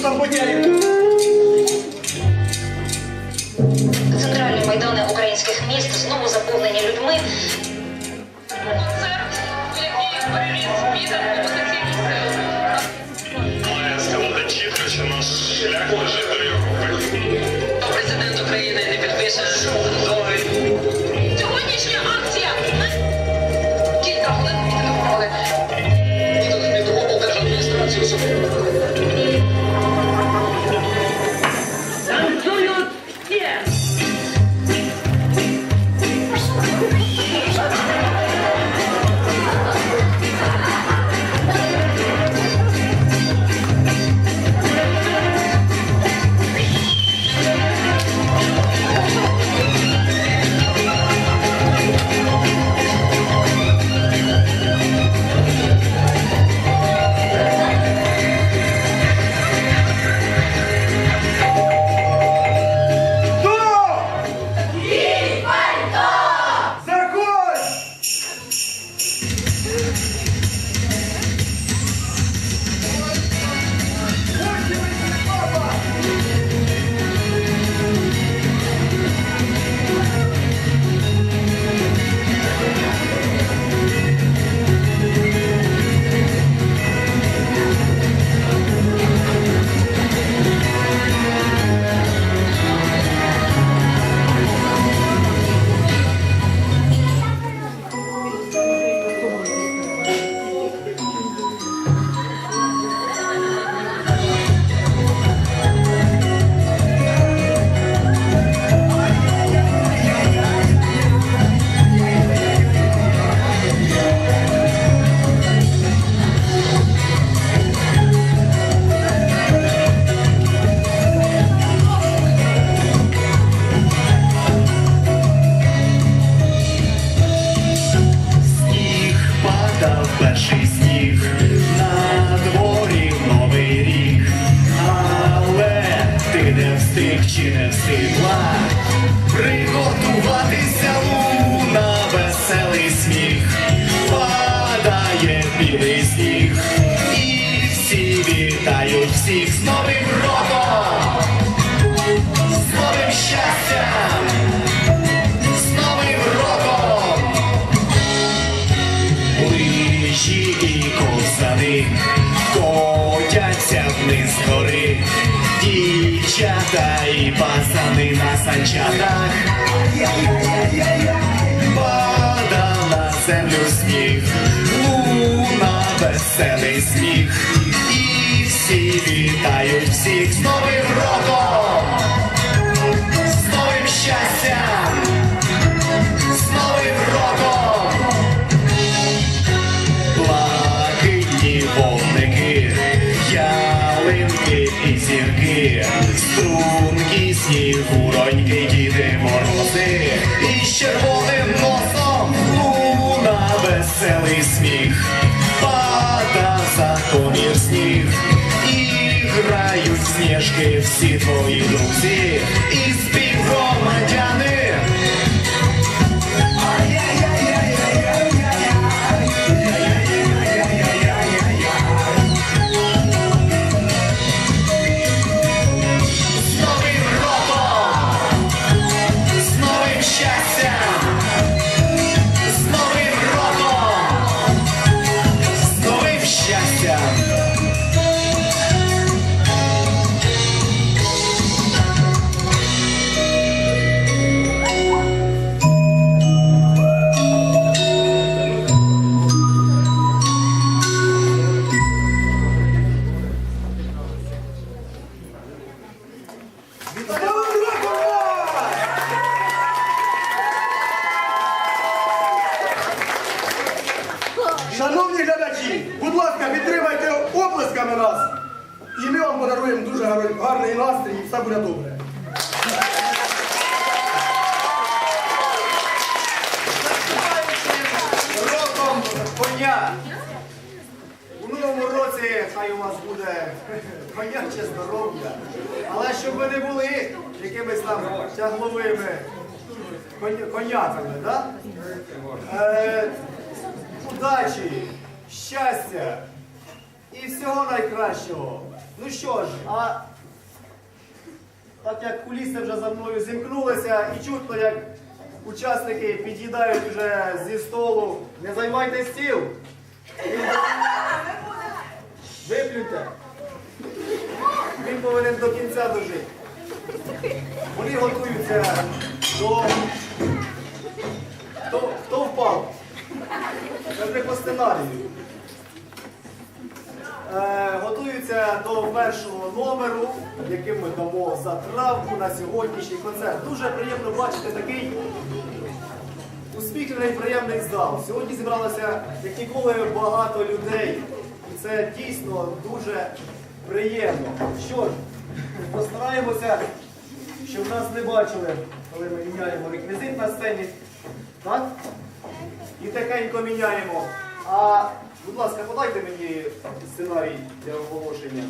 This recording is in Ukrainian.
А Концерт, який переріс мітинг опозиційних сил. Наш шлях лежить перший сніг, на дворі новий рік, але ти не встиг чи не встигла приготуватися луна, веселий сміх, падає білий сніг, і всі вітають всіх з новим роком, дівчата і пацани на санчатах. Падав на землю сніг, луна веселий сміх, і всі вітають всіх з новим зірки, струнки снігуроньки, діди морози, і з червоним носом луна веселий сміх, пада за комір сніг, і грають сніжки всі твої друзі, і Шановні глядачі, будь ласка, підтримайте облесками нас. І ми вам подаруємо дуже гарний настрій і все буде добре. Роком коня. У новому році хай у вас буде коняче здоров'я. Але щоб ви не були якимись там тягловими коняками. Да? Е, Удачі, щастя і всього найкращого. Ну що ж, а так як куліси вже за мною зімкнулися і чутно, як учасники під'їдають вже зі столу, не займайте стіл. Виплюйте. Він повинен до кінця дожити. Вони готуються до. Хто, хто впав? Це ж не по сценарію. Е, готуються до першого номеру, яким ми дамо затравку на сьогоднішній концерт. Дуже приємно бачити такий усміхнений приємний зал. Сьогодні зібралося як ніколи багато людей. І це дійсно дуже приємно. Що ж, постараємося, щоб нас не бачили, коли ми міняємо реквізит на сцені. Так? І тихенько міняємо. А, будь ласка, подайте мені сценарій для оголошення.